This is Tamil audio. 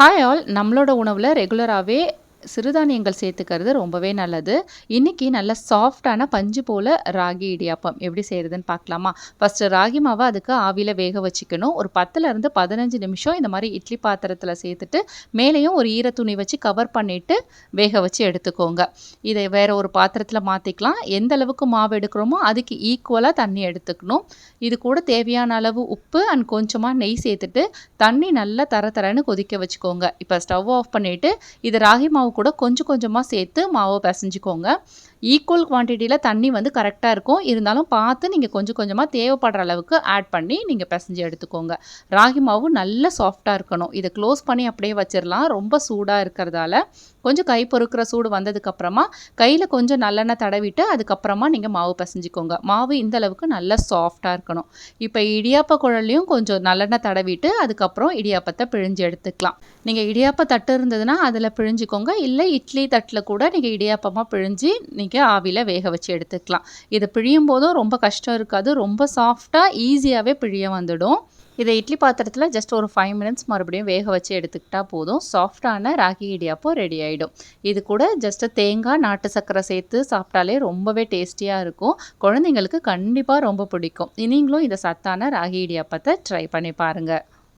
ஹாய் ஆல் நம்மளோட உணவில் ரெகுலராகவே சிறுதானியங்கள் சேர்த்துக்கிறது ரொம்பவே நல்லது. இன்றைக்கி நல்ல சாஃப்டான பஞ்சு போல் ராகி இடியாப்பம் எப்படி செய்கிறதுன்னு பார்க்கலாமா? ஃபஸ்ட்டு ராகி மாவை அதுக்கு ஆவியில் வேக வச்சுக்கணும். ஒரு பத்துலேருந்து பதினஞ்சு நிமிஷம் இந்த மாதிரி இட்லி பாத்திரத்தில் சேர்த்துட்டு மேலேயும் ஒரு ஈர துணி வச்சு கவர் பண்ணிவிட்டு வேக வச்சு எடுத்துக்கோங்க. இதை வேறு ஒரு பாத்திரத்தில் மாற்றிக்கலாம் எந்த அளவுக்கு மாவு எடுக்கிறோமோ அதுக்கு ஈக்குவலாக தண்ணி எடுத்துக்கணும். இது கூட தேவையான அளவு உப்பு அண்ட் கொஞ்சமாக நெய் சேர்த்துட்டு தண்ணி நல்லா தர தரன்னு கொதிக்க வச்சுக்கோங்க. இப்போ ஸ்டவ் ஆஃப் பண்ணிவிட்டு இது ராகி மாவு கூட கொஞ்சம் கொஞ்சமாக சேர்த்து மாவை பிசைஞ்சிக்கோங்க. ஈக்குவல் குவான்டிட்டியில் தண்ணி வந்து கரெக்டாக இருக்கும். இருந்தாலும் பார்த்து நீங்கள் கொஞ்சம் கொஞ்சமாக தேவைப்படுற அளவுக்கு ஆட் பண்ணி நீங்கள் பிசைஞ்சு எடுத்துக்கோங்க. ராகி மாவு நல்ல சாஃப்டாக இருக்கணும். இதை க்ளோஸ் பண்ணி அப்படியே வச்சிடலாம் ரொம்ப சூடாக இருக்கிறதால. கொஞ்சம் கை பொறுக்கிற சூடு வந்ததுக்கப்புறமா கையில் கொஞ்சம் நல்லெண்ணெய் தடவிட்டு அதுக்கப்புறமா நீங்கள் மாவு பிசைஞ்சிக்கோங்க. மாவு இந்த அளவுக்கு நல்லா சாஃப்டாக இருக்கணும். இப்போ இடியாப்ப குழல்லையும் கொஞ்சம் நல்லெண்ணெய் தடவிட்டு அதுக்கப்புறம் இடியாப்பத்தை பிழிஞ்சு எடுத்துக்கலாம். நீங்கள் இடியாப்ப தட்டு இருந்ததுன்னா அதில் பிழிஞ்சிக்கோங்க. இல்லை இட்லி தட்டில் கூட நீங்கள் இடியாப்பமாக பிழிஞ்சு நீங்கள் ஆவியில் வேக வச்சு எடுத்துக்கலாம். இதை பிழியும் போதும் ரொம்ப கஷ்டம் இருக்காது. ரொம்ப சாஃப்டாக ஈஸியாகவே பிழிய வந்துடும். இதை இட்லி பாத்திரத்தில் ஜஸ்ட் ஒரு ஃபைவ் மினிட்ஸ் மறுபடியும் வேக வச்சு எடுத்துக்கிட்டால் போதும். சாஃப்டான ராகி இடியாப்பம் ரெடி ஆகிடும் இது கூட ஜஸ்ட்டு தேங்காய் நாட்டு சர்க்கரை சேர்த்து சாப்பிட்டாலே ரொம்பவே டேஸ்டியாக இருக்கும். குழந்தைங்களுக்கு கண்டிப்பாக ரொம்ப பிடிக்கும். நீங்களும் இந்த சத்தான ராகி இடியாப்பத்தை ட்ரை பண்ணி பாருங்கள்